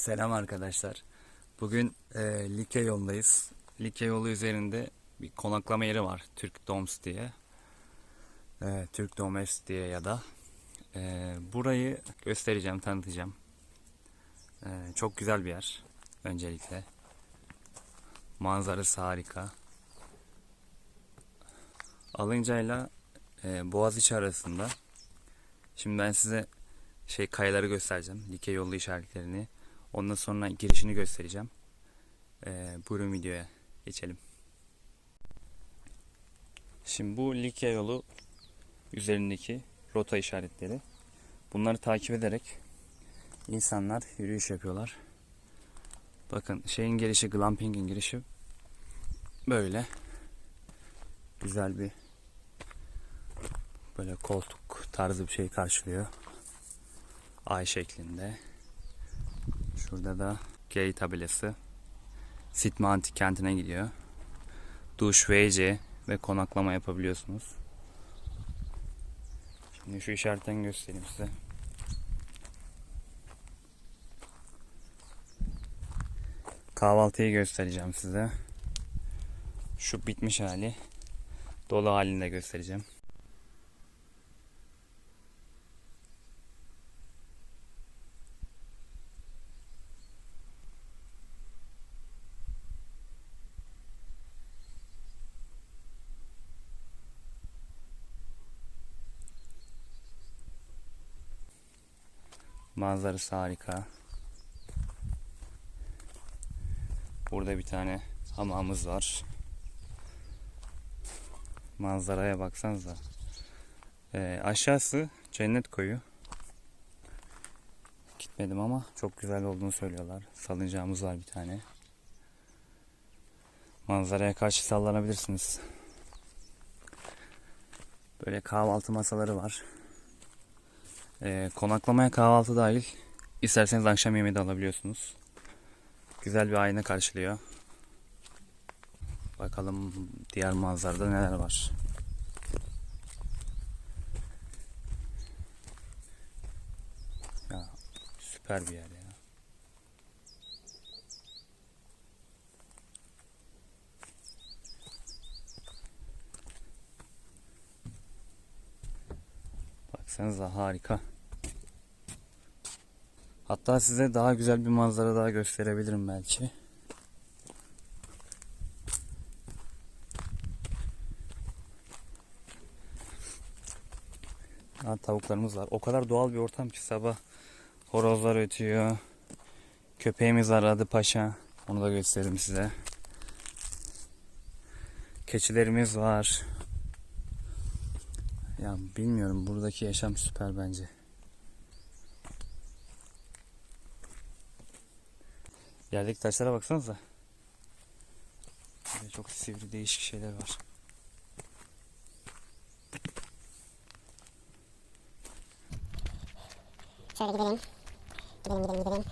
Selam arkadaşlar. Bugün e, Likya yolundayız. Likya yolu üzerinde bir konaklama yeri var. Türk Doms diye. E, Türk Domes diye ya da. E, burayı göstereceğim, tanıtacağım. E, çok güzel bir yer. Öncelikle. Manzarası harika. Alıncayla e, Boğaziçi arasında. Şimdi ben size şey kayaları göstereceğim. Likya yolu işaretlerini. Ondan sonra girişini göstereceğim. Ee, buyurun videoya geçelim. Şimdi bu Likya yolu üzerindeki rota işaretleri. Bunları takip ederek insanlar yürüyüş yapıyorlar. Bakın şeyin girişi, glampingin girişi böyle güzel bir böyle koltuk tarzı bir şey karşılıyor. Ay şeklinde. Şurada da G tabelası. Sitma Antik Kenti'ne gidiyor. Duş, WC ve konaklama yapabiliyorsunuz. Şimdi şu işaretten göstereyim size. Kahvaltıyı göstereceğim size. Şu bitmiş hali. Dolu halinde göstereceğim. Manzarası harika. Burada bir tane hamamımız var. Manzaraya baksanıza. Ee, aşağısı cennet koyu. Gitmedim ama çok güzel olduğunu söylüyorlar. Salıncağımız var bir tane. Manzaraya karşı sallanabilirsiniz. Böyle kahvaltı masaları var. Ee, konaklamaya kahvaltı dahil isterseniz akşam yemeği de alabiliyorsunuz. Güzel bir ayna karşılıyor. Bakalım diğer manzarada neler var. Ya süper bir yer ya. Baksanıza harika. Hatta size daha güzel bir manzara daha gösterebilirim belki. Ha, tavuklarımız var. O kadar doğal bir ortam ki sabah horozlar ötüyor. Köpeğimiz var adı Paşa. Onu da göstereyim size. Keçilerimiz var. Ya bilmiyorum buradaki yaşam süper bence. Yerdeki taşlara baksanıza. Böyle çok sivri değişik şeyler var. Şöyle gidelim. Gidelim gidelim gidelim.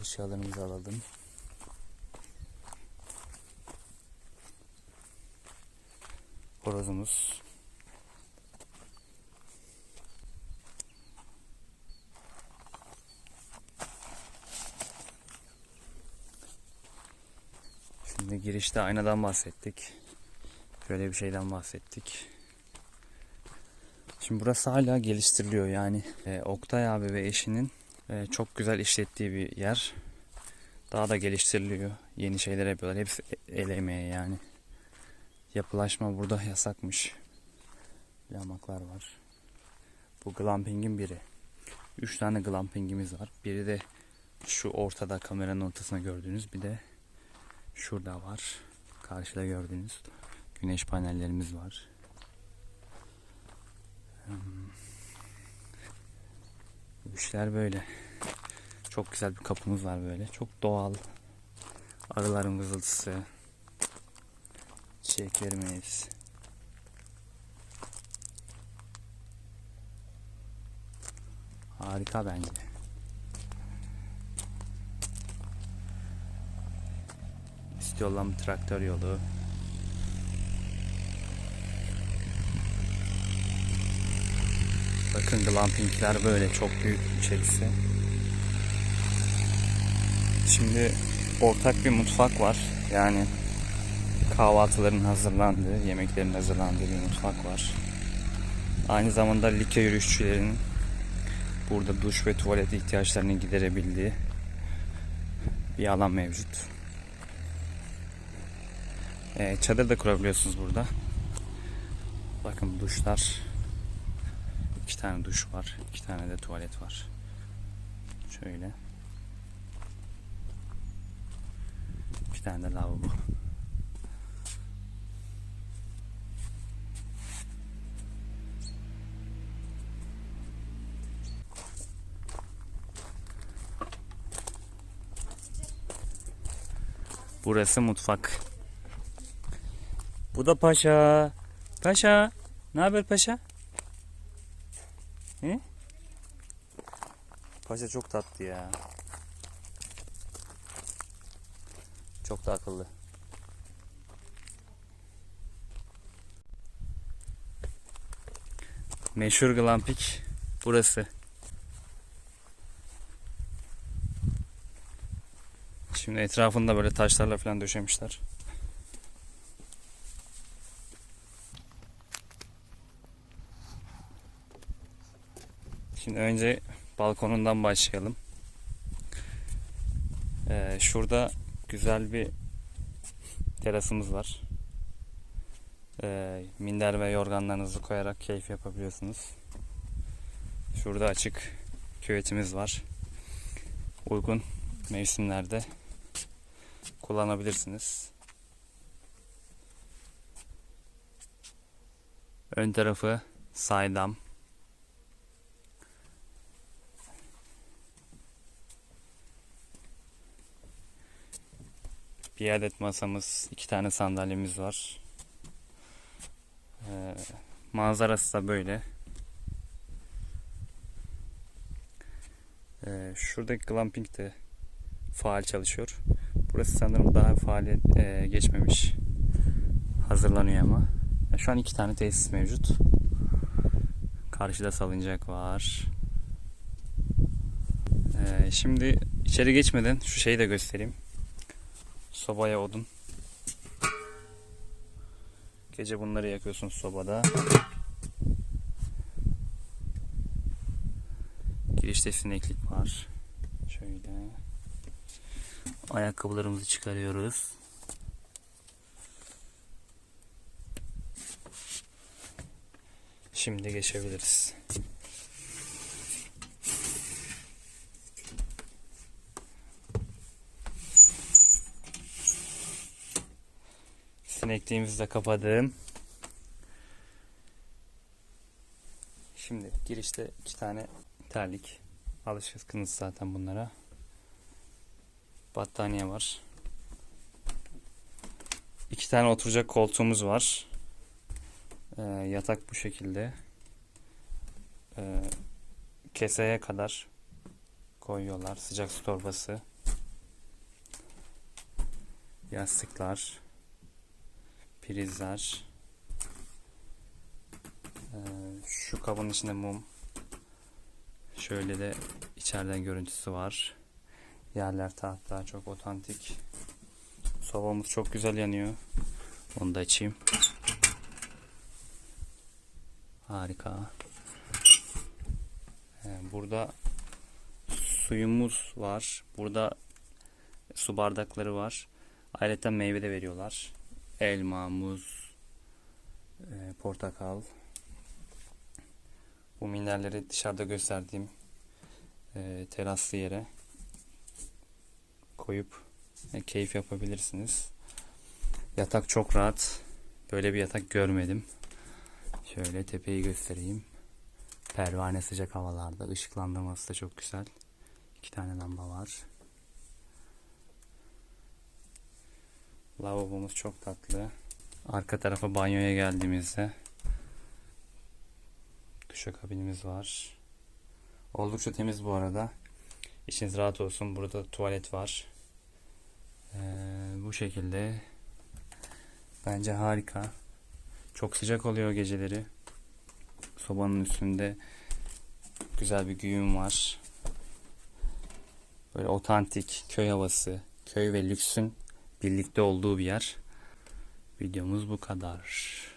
Eşyalarımızı alalım. Horozumuz. Şimdi girişte aynadan bahsettik. Şöyle bir şeyden bahsettik. Şimdi burası hala geliştiriliyor yani. E, Oktay abi ve eşinin e, çok güzel işlettiği bir yer. Daha da geliştiriliyor. Yeni şeyler yapıyorlar. Hepsi el emeği yani. Yapılaşma burada yasakmış. Yamaklar var. Bu glampingin biri. Üç tane glampingimiz var. Biri de şu ortada kameranın ortasına gördüğünüz. Bir de şurada var. Karşıda gördüğünüz. Güneş panellerimiz var. Bu işler böyle. Çok güzel bir kapımız var böyle. Çok doğal. Arıların vızıltısı. Çiçeklerimiz. Harika bence. Üst yoldan traktör yolu. Bakın glampingler böyle çok büyük içerisi. Şimdi ortak bir mutfak var. Yani kahvaltıların hazırlandığı, yemeklerin hazırlandığı bir mutfak var. Aynı zamanda Likya yürüyüşçülerinin burada duş ve tuvalet ihtiyaçlarını giderebildiği bir alan mevcut. Ee, çadır da kurabiliyorsunuz burada. Bakın duşlar. iki tane duş var. iki tane de tuvalet var. Şöyle. Bir tane de lavabo. Burası mutfak. Bu da paşa. Paşa. Ne haber paşa? He? Paşa çok tatlı ya. Çok da akıllı. Meşhur glampik burası. Etrafında böyle taşlarla falan döşemişler. Şimdi önce balkonundan başlayalım. Ee, şurada güzel bir terasımız var. Ee, minder ve yorganlarınızı koyarak keyif yapabiliyorsunuz. Şurada açık küvetimiz var. Uygun mevsimlerde kullanabilirsiniz. Ön tarafı saydam. Bir adet masamız, iki tane sandalyemiz var. Ee, manzarası da böyle. Ee, şuradaki glamping de faal çalışıyor. Burası sanırım daha faaliyet e, geçmemiş. Hazırlanıyor ama. Ya Şu an iki tane tesis mevcut. Karşıda salıncak var. Ee, şimdi içeri geçmeden şu şeyi de göstereyim. Sobaya odun. Gece bunları yakıyorsun sobada. Girişte sineklik var. Şöyle. Ayakkabılarımızı çıkarıyoruz. Şimdi geçebiliriz. Sinekliğimizi de kapadım. Şimdi girişte iki tane terlik. Alışkınsınız zaten bunlara. Battaniye var. İki tane oturacak koltuğumuz var. Ee, yatak bu şekilde. Ee, keseye kadar koyuyorlar. Sıcak su torbası. Yastıklar. Prizler. Ee, şu kabın içinde mum. Şöyle de içeriden görüntüsü var. Yerler tahta çok otantik. Sobamız çok güzel yanıyor. Onu da açayım. Harika. Ee, Burada suyumuz var. Burada su bardakları var. Ayrıca meyve de veriyorlar. Elma, muz, e, portakal. Bu minderleri dışarıda gösterdiğim e, teraslı yere koyup e, keyif yapabilirsiniz. Yatak çok rahat. Böyle bir yatak görmedim. Şöyle tepeyi göstereyim. Pervane sıcak havalarda. ışıklandırması da çok güzel. İki tane lamba var. Lavabomuz çok tatlı. Arka tarafa banyoya geldiğimizde duşakabinimiz var. Oldukça temiz bu arada. İçiniz rahat olsun. Burada tuvalet var. Ee, bu şekilde. Bence harika. Çok sıcak oluyor geceleri. Sobanın üstünde güzel bir güğüm var. Böyle otantik köy havası, köy ve lüksün birlikte olduğu bir yer. Videomuz bu kadar.